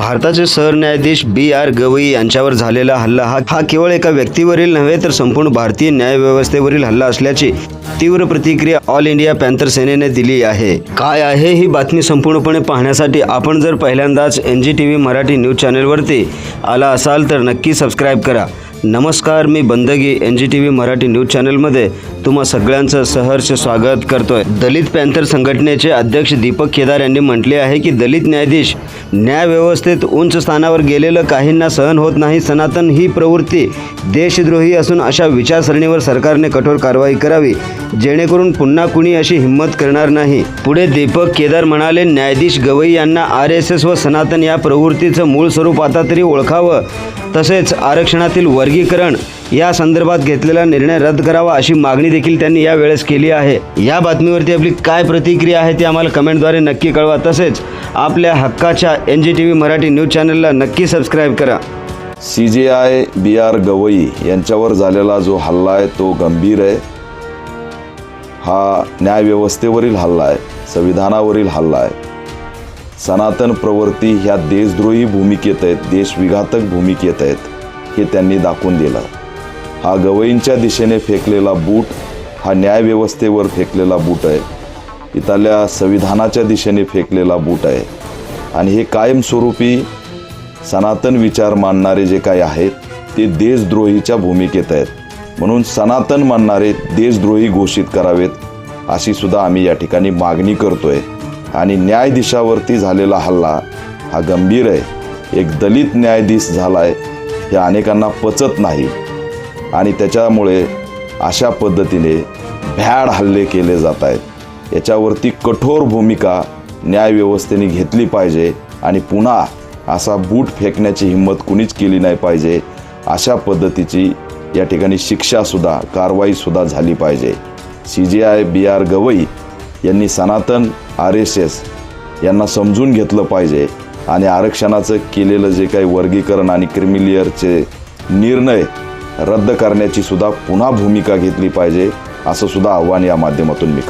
भारताचे सरन्यायाधीश बी आर गवई यांच्यावर झालेला हल्ला हा हा केवळ एका व्यक्तीवरील नव्हे तर संपूर्ण भारतीय न्यायव्यवस्थेवरील हल्ला असल्याची तीव्र प्रतिक्रिया ऑल इंडिया पॅन्थर सेनेने दिली आहे. काय आहे ही बातमी संपूर्णपणे पाहण्यासाठी आपण जर पहिल्यांदाच N G T V Marathi news चॅनलवरती आला असाल तर नक्की सबस्क्राईब करा. नमस्कार मी Bandagi N G T V Marathi news चॅनलमध्ये तुम्हा सगळ्यांचं सहर्ष स्वागत करतोय. दलित पॅन्थर संघटनेचे अध्यक्ष दीपक केदार यांनी म्हटले आहे की दलित न्यायाधीश न्यायव्यवस्थेत उंच स्थानावर गेलेलं काहींना सहन होत नाही सनातन ही प्रवृत्ती देशद्रोही असून अशा विचारसरणीवर सरकारने कठोर कारवाई करावी जेणेकरून पुन्हा कुणी अशी हिंमत करणार नाही. पुढे दीपक केदार म्हणाले न्यायाधीश गवई यांना आर एस एस व सनातन या प्रवृत्तीचं मूळ स्वरूप आता तरी ओळखावं. तसेच आरक्षणातील वर्गीकरण या संदर्भात घेतलेला निर्णय रद्द करावा अशी मागणी देखील त्यांनी यावेळेस केली आहे. या बातमीवरती आपली काय प्रतिक्रिया आहे ती आम्हाला कमेंटद्वारे नक्की कळवा. तसेच आपल्या हक्काच्या N G T V Marathi news चॅनलला नक्की सबस्क्राईब करा. सी जे आय बी आर गवई यांच्यावर झालेला जो हल्ला आहे तो गंभीर आहे. हा न्यायव्यवस्थेवरील हल्ला आहे संविधानावरील हल्ला आहे. सनातन प्रवृत्ती ह्या देशद्रोही भूमिकेत आहेत देशविघातक भूमिकेत आहेत हे त्यांनी दाखवून दिलं. हा गवईंच्या दिशेने फेकलेला बूट हा न्यायव्यवस्थेवर फेकलेला बूट आहे. इथल्या संविधानाच्या दिशेने फेकलेला बूट आहे. आणि हे कायमस्वरूपी सनातन विचार मानणारे जे काही आहेत ते देशद्रोहीच्या भूमिकेत आहेत. म्हणून सनातन मानणारे देशद्रोही घोषित करावेत अशी सुद्धा आम्ही या ठिकाणी मागणी करतोय. आणि न्यायाधीशावरती झालेला हल्ला हा गंभीर आहे. एक दलित न्यायाधीश झाला आहे हे अनेकांना पचत नाही. आणि त्याच्यामुळे अशा पद्धतीने भ्याड हल्ले केले जात आहेत. याच्यावरती कठोर भूमिका न्यायव्यवस्थेने घेतली पाहिजे आणि पुन्हा असा बूट फेकण्याची हिंमत कुणीच केली नाही पाहिजे. अशा पद्धतीची या ठिकाणी शिक्षासुद्धा कारवाईसुद्धा झाली पाहिजे. C J I B R Gavai यांनी सनातन आर एस एस यांना समजून घेतलं पाहिजे आणि आरक्षणाचं केलेलं जे काही वर्गीकरण आणि क्रिमिलियरचे निर्णय रद्द करण्याची सुद्धा पुन्हा भूमिका घेतली पाहिजे असं सुद्धा आव्हान या माध्यमातून मी करतो.